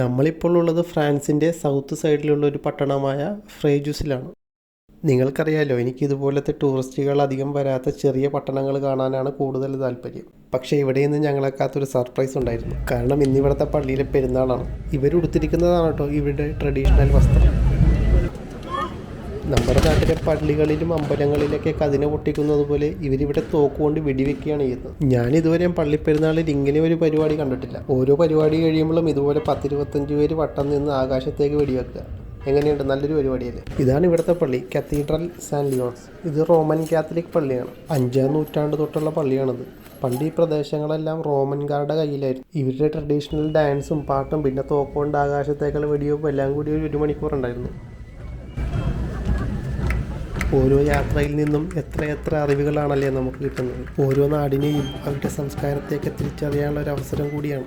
നമ്മളിപ്പോൾ ഉള്ളത് ഫ്രാൻസിന്റെ സൗത്ത് സൈഡിലുള്ള ഒരു പട്ടണമായ ഫ്രേജുസിലാണ്. നിങ്ങൾക്കറിയാലോ എനിക്ക് ഇതുപോലത്തെ ടൂറിസ്റ്റുകൾ അധികം വരാത്ത ചെറിയ പട്ടണങ്ങൾ കാണാനാണ് കൂടുതൽ താല്പര്യം. പക്ഷേ ഇവിടെ നിന്ന് ഞങ്ങളെക്കാത്തൊരു സർപ്രൈസ് ഉണ്ടായിരുന്നു. കാരണം ഇന്നിവിടുത്തെ പള്ളിയിലെ പെരുന്നാളാണ്. ഇവരുടുത്തിരിക്കുന്നതാണ് കേട്ടോ ഇവരുടെ ട്രഡീഷണൽ വസ്ത്രം. നമ്മുടെ നാട്ടിലെ പള്ളികളിലും അമ്പലങ്ങളിലൊക്കെ കതിന പൊട്ടിക്കുന്നത് പോലെ ഇവരിവിടെ തോക്കുകൊണ്ട് വെടിവെക്കുകയാണ് ചെയ്യുന്നത്. ഞാൻ ഇതുവരെ പള്ളിപ്പെരുന്നാളിൽ ഇങ്ങനെ ഒരു പരിപാടി കണ്ടിട്ടില്ല. ഓരോ പരിപാടി കഴിയുമ്പോഴും ഇതുപോലെ പത്തിരുപത്തഞ്ച് പേര് വട്ടം നിന്ന് ആകാശത്തേക്ക് വെടിവെക്കുക. എങ്ങനെയുണ്ട്? നല്ലൊരു പരിപാടിയല്ലേ? ഇതാണ് ഇവിടുത്തെ പള്ളി. കത്തീഡ്രൽ സാൻ ലിയോൺസ് ഇത് റോമൻ കാത്തലിക് പള്ളിയാണ്. അഞ്ചാം നൂറ്റാണ്ട് തൊട്ടുള്ള പള്ളിയാണിത്. പണ്ട് ഈ പ്രദേശങ്ങളെല്ലാം റോമൻകാരുടെ കയ്യിലായിരുന്നു. ഇവരുടെ ട്രഡീഷണൽ ഡാൻസും പാട്ടും പിന്നെ തോക്കുകൊണ്ട് ആകാശത്തേക്കുള്ള വെടിവെപ്പും എല്ലാം കൂടി ഒരു ഒരു മണിക്കൂർ ഉണ്ടായിരുന്നു ഓരോ യാത്രയിൽ നിന്നും എത്രയെത്ര അറിവുകളാണല്ലേ നമുക്ക് കിട്ടുന്നത്. ഓരോ നാടിനെയും അവരുടെ സംസ്കാരത്തെയൊക്കെ തിരിച്ചറിയാനുള്ള ഒരു അവസരം കൂടിയാണ്.